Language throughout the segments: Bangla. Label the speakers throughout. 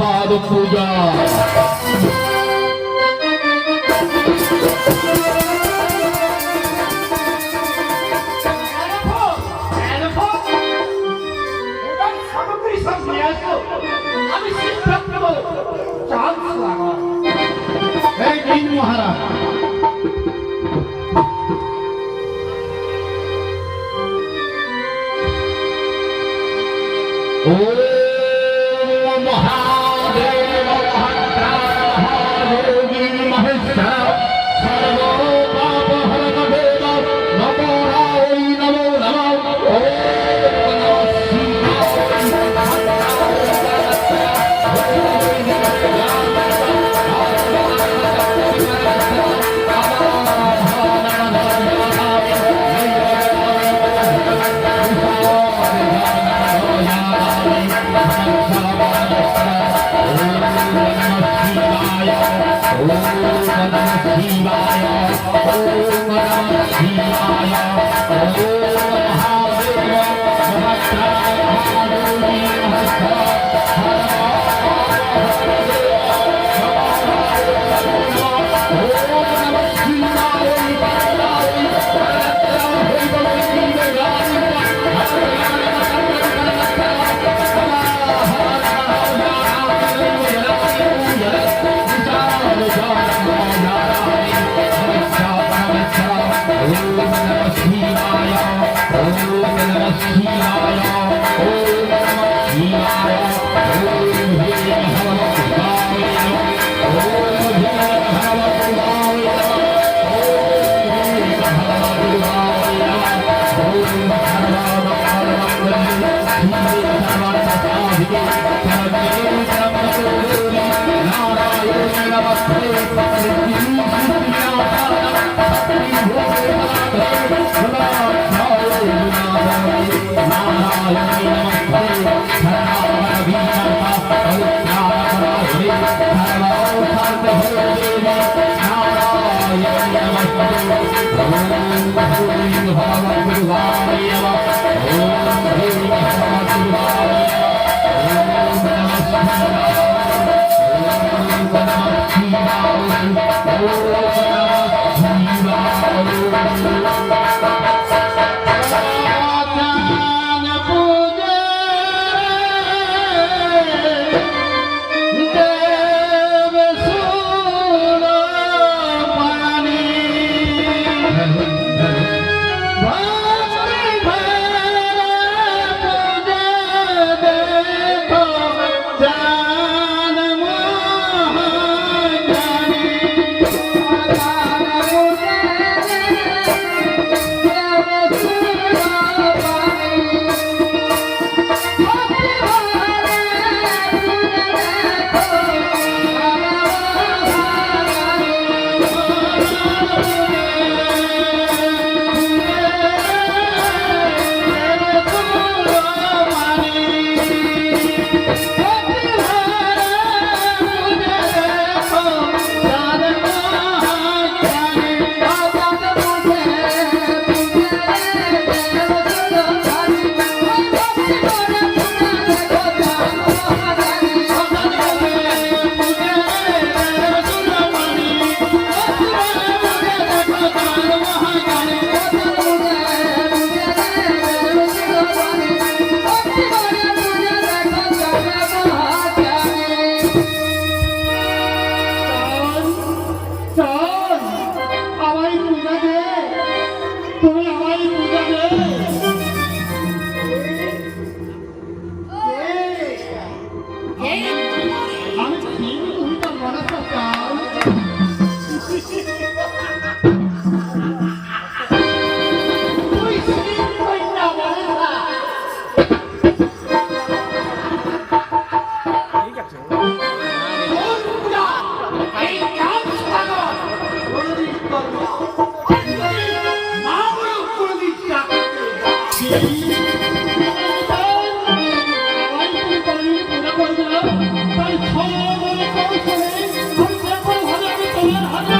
Speaker 1: পাদ পূজা
Speaker 2: আমি
Speaker 1: মহারাজ
Speaker 2: চল আমি তোমার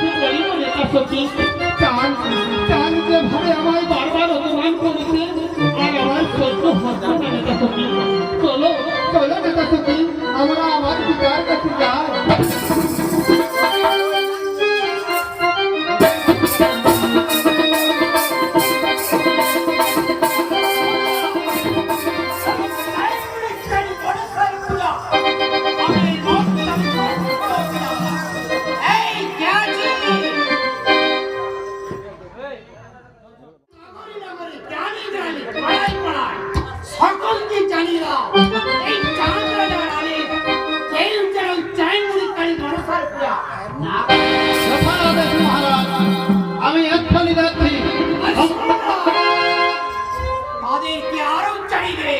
Speaker 1: কাছে বলিব নেতা সত্যি চান চান যেভাবে আমায় বারবার অপমান করেছে আর আমরা আমার পিতার কাছে যাই।
Speaker 3: আমি এক্ষুনি যাচ্ছি
Speaker 4: তাদেরকে আরও চাইবে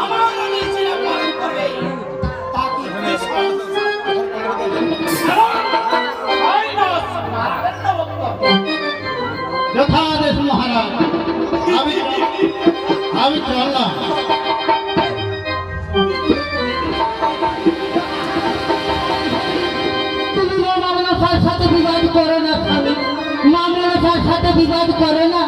Speaker 4: আমার নিশ্চয় পালন করবে। তাকে
Speaker 3: যথাদেশ মহারাজ। আমি আমি চললাম।
Speaker 2: সাথে বিবাদ করে না।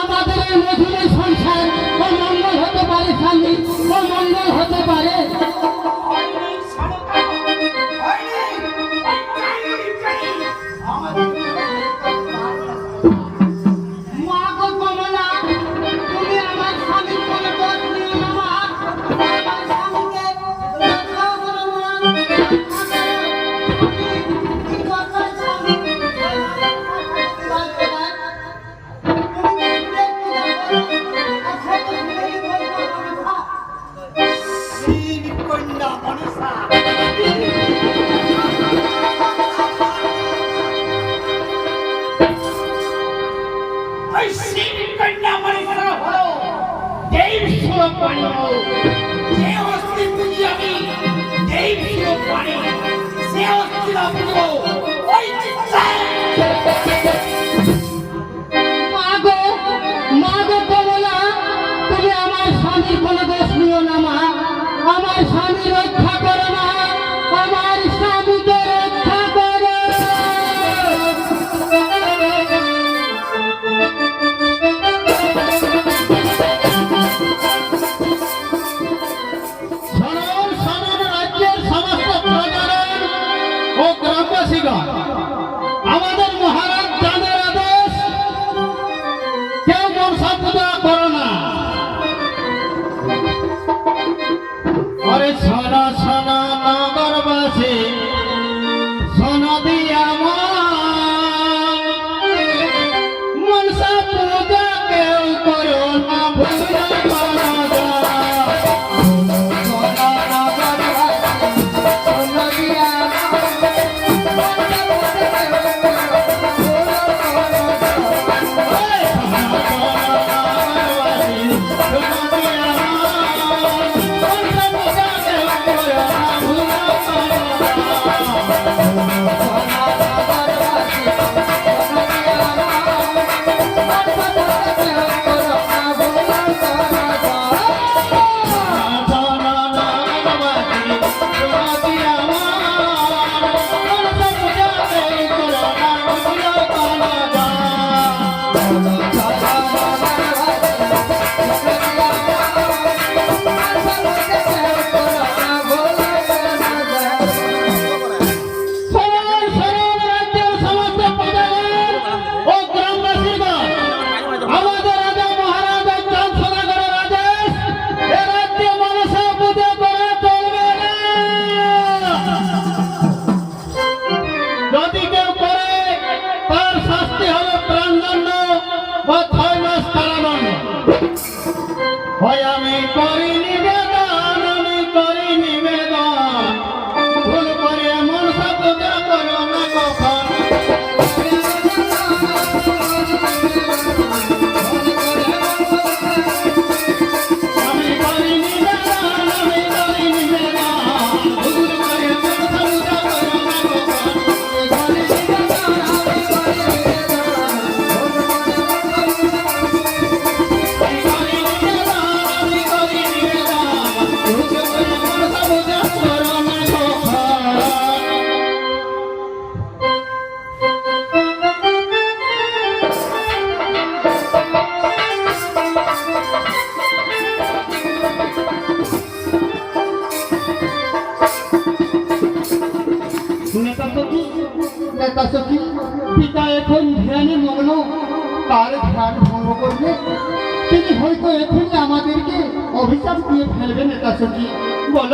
Speaker 2: আমাদের এই মধুময় সংসার ও মঙ্গল হতে পারে স্বামী ও মঙ্গল হতে পারে। মা স্বামী রক্ষা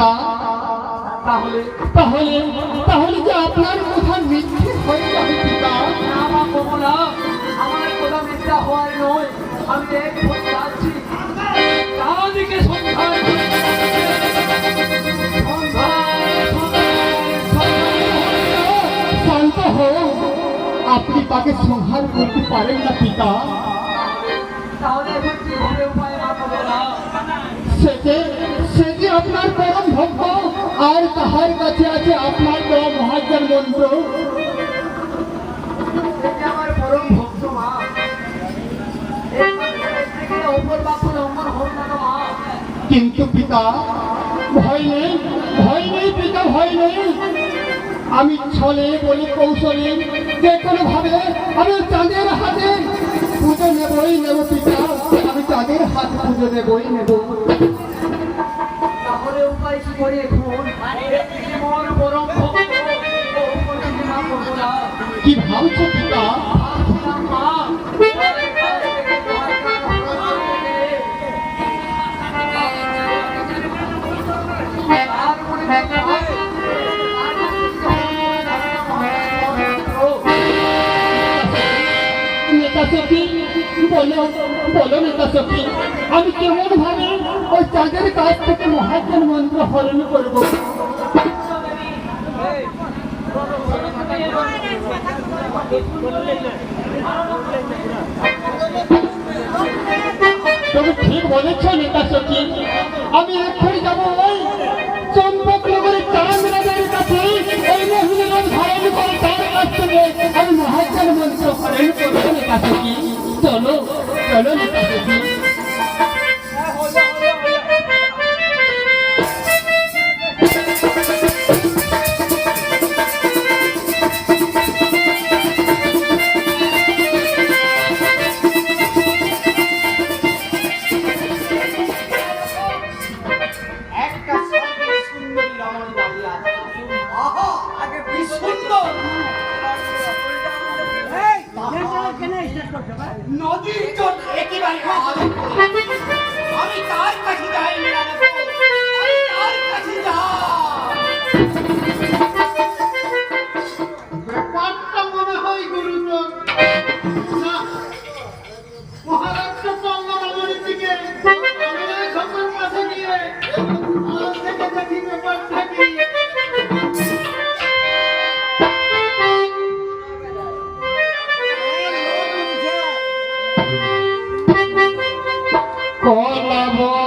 Speaker 1: তাহলে তাহলে তাহলে যে
Speaker 2: আপনার কথা মিথ্যে হয়ে যাবে পিতা
Speaker 5: না? মা কমলা আমার কথা মিথ্যা হওয়ার নয়। আমি এক যাচ্ছি চারিদিকে সন্ধান
Speaker 2: শান্ত হও। আপনি তাকে সংহার করতে পারেন না পিতা।
Speaker 5: তাহলে এখন কি হবে উপায় মা কমলা
Speaker 2: সে যে সে যে আপনার আর তাহার কাছে আছে আপনার দেওয়া মহাজ্ঞান মন্ত্র। কিন্তু পিতা ভয় নেই ভয় নেই পিতা ভয় নেই। আমি ছলে বলি কৌশলে যে কোনো ভাবে আমি চাঁদের হাতে পুজো নেবই নেব পিতা। আমি চাঁদের হাত পুজো নেবই নেব।
Speaker 5: উপায় কি করে এখন। মন পরম
Speaker 2: কি ভাবছ পিতা? নেতা সখী বলো বলো নেতা সখী আমি কেমন ভাবে? ওই চাঁদের কাছ থেকে মহাজ্ঞান মন্ত্র হরণ করব। তুমি ঠিক বলেছ, নেতা সখী আমি এক্ষুনি যাব ওই চম্পক নগরের চাঁদ কাছে। ওই মহিলার ধারণ করে তার কাছ থেকে আমি মহাজ্ঞান মন্ত্র হরণ করব, নেতা সখী চলো চলো, নেতা সখী
Speaker 1: সুন্দর নদীর জন্য একেবারে আমি তার কাছে যাই না Kola bo